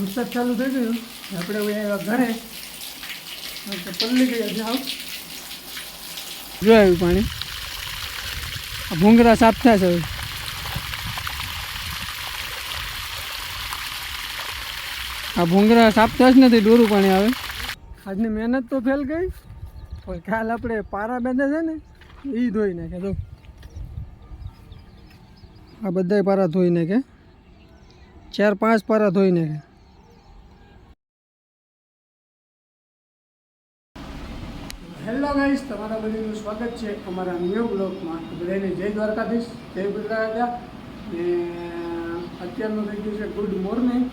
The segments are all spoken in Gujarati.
વરસાદ ચાલુ થઈ ગયો. આપણે હવે ઘરે. પલ્લી ગયા જાઓ જો આવ્યું પાણી. આ ભૂંગરા સાફ થયા છે હવે. આ ભૂંગરા થયા જ નથી, ડોરું પાણી આવે. આજની મહેનત તો ફેલ ગઈ પણ કાલ આપણે પારા બેંધે છે ને એ ધોઈ નાખે તો આ બધાય પારા ધોઈ નાખે. ચાર પાંચ પારા ધોઈ નાખે. હેલો ગાઈસ, તમારા બધાનું સ્વાગત છે અમારા ન્યૂ બ્લોગમાં બધાને જય દ્વારકાધીશ, જય ગુજરાત ને અત્યારનું થઈ ગયું છે ગુડ મોર્નિંગ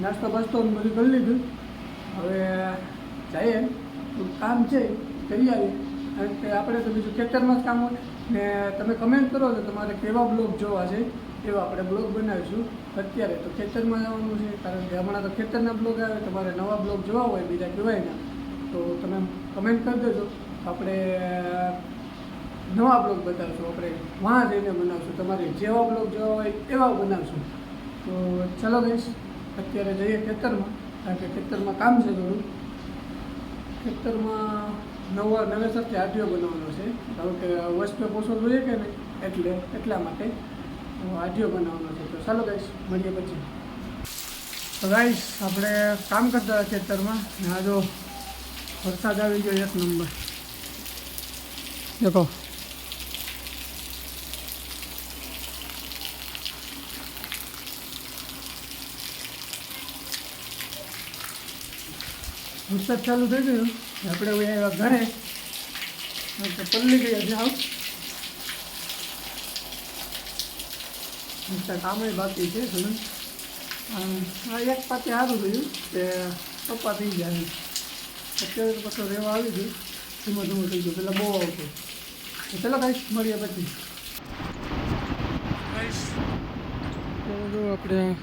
નાસ્તો બાસ્તો બધું કરી લીધું. હવે જઈએ. કામ છે કરી આવીએ અને આપણે તો બીજું ખેતરમાં જ કામ હોય. ને તમે કમેન્ટ કરો તો તમારે કેવા બ્લોગ જોવા છે, એવા આપણે બ્લોગ બનાવીશું અત્યારે. તો ખેતરમાં જવાનું છે, કારણ કે હમણાં તો ખેતરના બ્લોગ આવે, તમારે નવા બ્લોગ જોવા હોય, બીજા કહેવાય ના. તો તમે કમેન્ટ કરી દેજો. આપણે નવા બ્લોગ બતાવશું. આપણે વાં જઈને બનાવશું. તમારે જેવા બ્લોગ જોવા હોય એવા બનાવશું. તો ચલો ગઈશ અત્યારે જઈએ ખેતરમાં. કારણ કે ખેતરમાં કામ છે થોડું. ખેતરમાં નવા નવેસરથી આઢિયો બનાવવાનો છે. કારણ કે વસ્તુ પોસો જોઈએ કે નહીં? એટલે, એટલા માટે આઢિયો બનાવવાનો છે. તો ચાલો ગાઈશ મળીએ પછી. તો ગાઈશ આપણે કામ કરતા ખેતરમાં. ને આ જો વરસાદ આવી ગયો, એક નંબર. દેખો. વરસાદ ચાલુ થઈ ગયો. આપણે હવે આવ્યા ઘરે. પલ્લી ગયા જાવ કામે બાકી છે આ એક પાતે સારું થયું કે પપ્પા થઈ જાય અત્યારે તો પાછો રહેવા આવી ગયું. ધીમો ધીમો થઈ ગયો. પેલા બહુ આવતો. પેલા ચલો કાંઈ મળીએ પછી? આપણે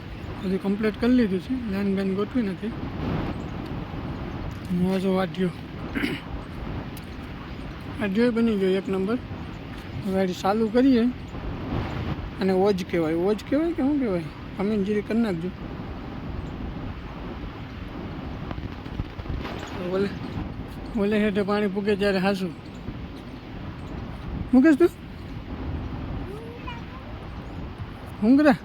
બધું કમ્પ્લીટ કરી લીધું છે. લાઈન બેન ગોઠવી નથી. મોજો વાટ્યો વાટ્યો બની ગયો એક નંબર. ગાડી ચાલુ કરીએ. અને ઓજ કહેવાય. ઓજ કહેવાય કે શું કહેવાય? કમેન્ટ જીરી કરી નાખજો. ઓલે બોલે હેઠે પાણી પૂગે ત્યારે હાસું. મૂકેશ તું. ભૂંગરા?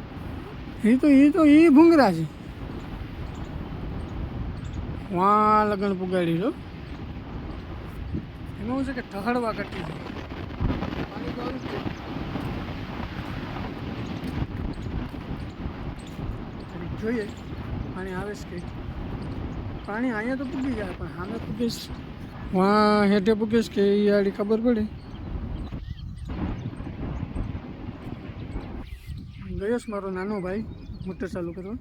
એ તો એ તો એ ભૂંગરા છે. વાં લગ્ન પુગાડી લો. એમાં શું છે કે ઠહડવા કટી પાણી તો આવ્યું જ છે. ઘડીક જોઈએ, પાણી આવે છે કે. પાણી અહીંયા તો પૂગી જાય, પણ સામે પૂગીશ. વાં હેઠે પૂગીશ કે એ આડી ખબર પડે? ગયો મારો નાનો ભાઈ, મોટર ચાલુ કરવા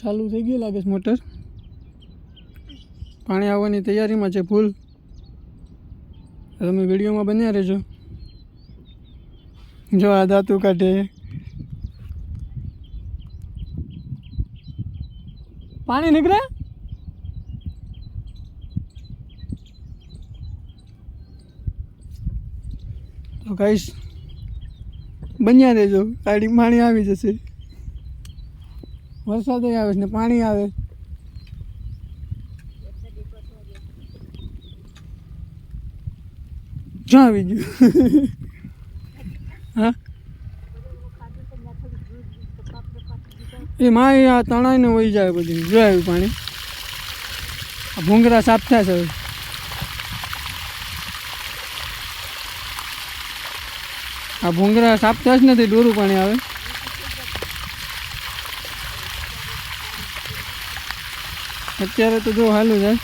ચાલુ થઈ ગયું લાગે છે મોટર? પાણી આવવાની તૈયારીમાં છે ફૂલ. તમે વિડીયોમાં બન્યા રહેજો. જો આ દાંતું કાઢે. પાણી નીકળે? તો કહીશ બન્યા રહેજો. ગાડી પાણી આવી જશે. વરસાદ આવે છે ને પાણી આવે. જ્યાં આવી ગયું હા એ માય આ તણાઈને વહી જાય બધું. જો આવ્યું પાણી. આ ભૂંગરા સાફ થયા છે આ ભૂંગરા સાફ થયા જ નથી, ડોરું પાણી આવે. અત્યારે તો જો હાલું જાય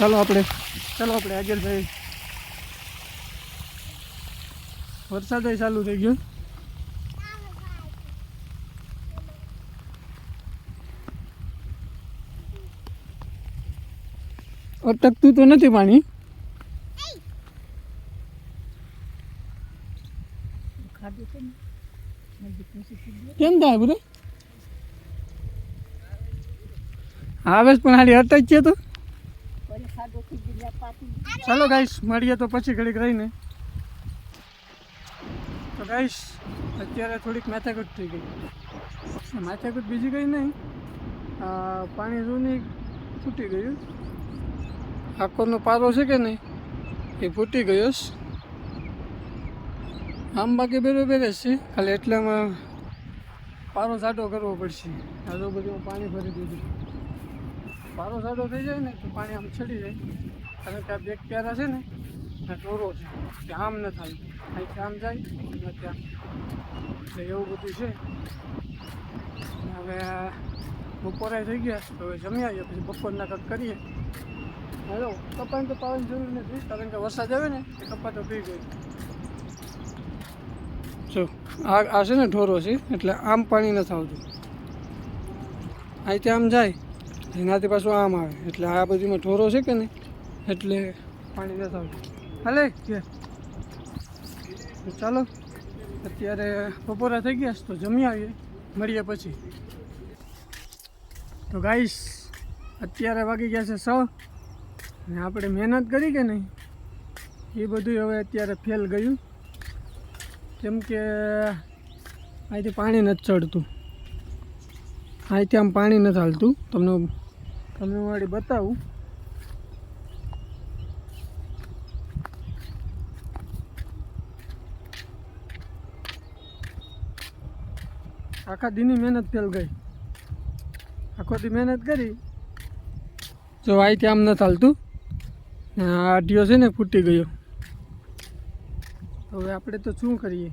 ચાલો આપણે ચાલો આપણે આગળ જઈએ વરસાદ ચાલુ થઈ ગયો. અટકતું તો નથી પાણી. કેમ થાય બધું? આવે પણ હારી અટક છે તો વળી સાદો ખીજી લે પાછી ચાલો ગાઈશ મળીએ તો પછી ઘડીક રહીને. તો ગાઈશ અત્યારે થોડીક માથાકૂટ થઈ ગઈ. માથાકૂટ બીજી કંઈ નહીં. પાણી જૂની ફૂટી ગયું. આકોરનો પારો છે કે નહીં? એ ફૂટી ગયો આમ બાકી બરોબર જ છે. ખાલી એટલામાં પારો સાટો કરવો પડશે. આજુબાજુમાં પાણી ભરી દીધું. પારો સાડો થઈ જાય ને તો પાણી આમ છડી જાય. કારણ કે આ બેગ પ્યારા છે ને, આ ઢોરો છે. કે આમ ન થાય. અહીંથી આમ જાય, ને ત્યાં એટલે એવું બધું છે. હવે બપોરે થઈ ગયા, તો હવે જમી આવીએ, પછી બપોરના કંઈક કરીએ. હેલો કપાને તો પાવાની જરૂર નથી, કારણ કે વરસાદ આવે ને, એ કપા તો પી ગઈ જો, આ આ છે ને ઢોરો છે, એટલે આમ પાણી નથી આવતું. અહીંથી આમ જાય એનાથી પાછું આમ આવે. એટલે આ બધીમાં ઢોરો છે કે નહીં? એટલે પાણી નથી આવતું હાલે ચાલો, અત્યારે બપોરા થઈ ગયા છે, તો જમી આવીએ. મળીએ પછી. તો ગાઈશ અત્યારે વાગી ગયા છે સ ને આપણે મહેનત કરી કે નહીં? એ બધું હવે અત્યારે ફેલ ગયું. કેમ કે અહીંથી પાણી નથી ચડતું. અહીંથી આમ પાણી નથી હાલતું. તમને તમને વાળી બતાવું. આખા દીની મહેનત ફેલ ગઈ. આખો દી મહેનત કરી. જો અહીંથી આમ નથી હાલતું આ આડિયો છે ને ફૂટી ગયો. હવે આપણે તો શું કરીએ?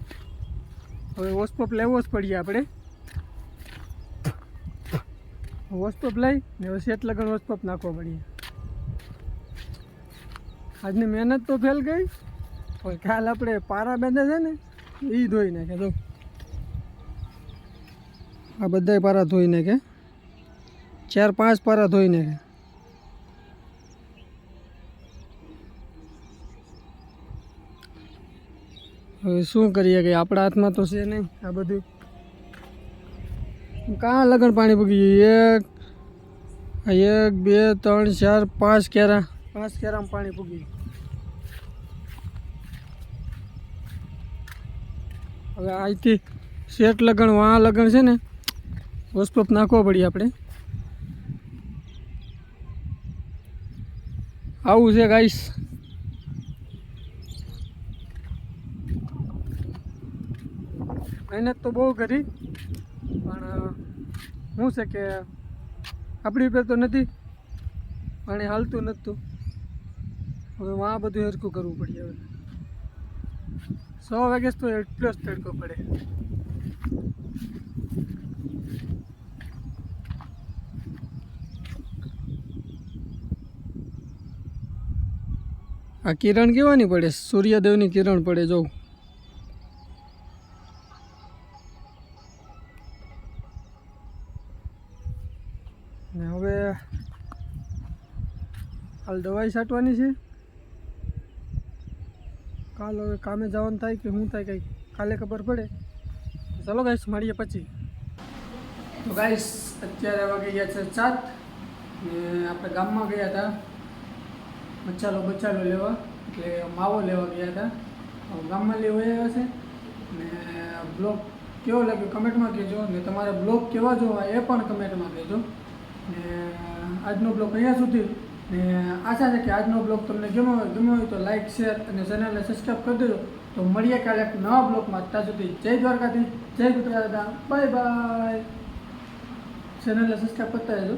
હવે ઓસપોપ લેવો જ પડીએ આપણે. વોસ્પોપ લઈ ને હવે સેટ લગન વોસ્પોપ નાખવા પડીએ. આજની મહેનત તો ફેલ ગઈ, પણ કાલ આપણે પારા બેંધે છે ને એ ધોઈ નાખે તો આ બધાય પારા ધોઈ નાખે. ચાર પાંચ પારા ધોઈ નાખે. હવે શું કરીએ કે આપણા હાથમાં તો છે નહીં આ બધું. કાં લગન પાણી પૂગી એક એક, બે, ત્રણ, ચાર, પાંચ કેરા. પાંચ કેરામાં પાણી પૂગી હવે અહીંથી શેઠ લગન, વાં લગણ છે ને વસ્પપ નાખવો પડી આપણે. આવું છે ગાઈશ મહેનત તો બહુ કરી. પણ શું છે કે આપણી ઉપર તો નથી, પાણી હાલતું નહોતું. હવે આ બધું હરખું કરવું પડે હવે. સો વાગે તો એટલો જ તડકો પડે. આ કિરણ કેવાની પડે? સૂર્યદેવની કિરણ પડે જો હાલ દવાઈ છાંટવાની છે. કાલ હવે કામે જવાનું થાય કે શું થાય કંઈ કાલે ખબર પડે. ચલો ગાઈસ મળીએ પછી. તો ગાઈસ અત્યારે વાગી ગયા છે સાત ને આપણે ગામમાં ગયા હતા. મચાલો બચાલો લેવા. એટલે માવો લેવા ગયા હતા. ગામમાં લેવા આવ્યા છે. ને બ્લોગ કેવો લાગ્યો કમેન્ટમાં કહેજો. ને તમારે બ્લોગ કેવા જોવા એ પણ કમેન્ટમાં કહેજો. ને આજનો બ્લોગ અહીંયા સુધી ને આશા છે કે આજનો બ્લોગ તમને ગમ્યો હોય ગમ્યો હોય તો લાઇક શેર અને ચેનલને સબસ્ક્રાઈબ કરી દેજો. તો મળીએ કાલે એક નવા બ્લોગમાં. ત્યાં સુધી જય દ્વારકાથી જય ગુજરાત બાય બાય ચેનલને સબસ્ક્રાઈબ કરતા રહેજો.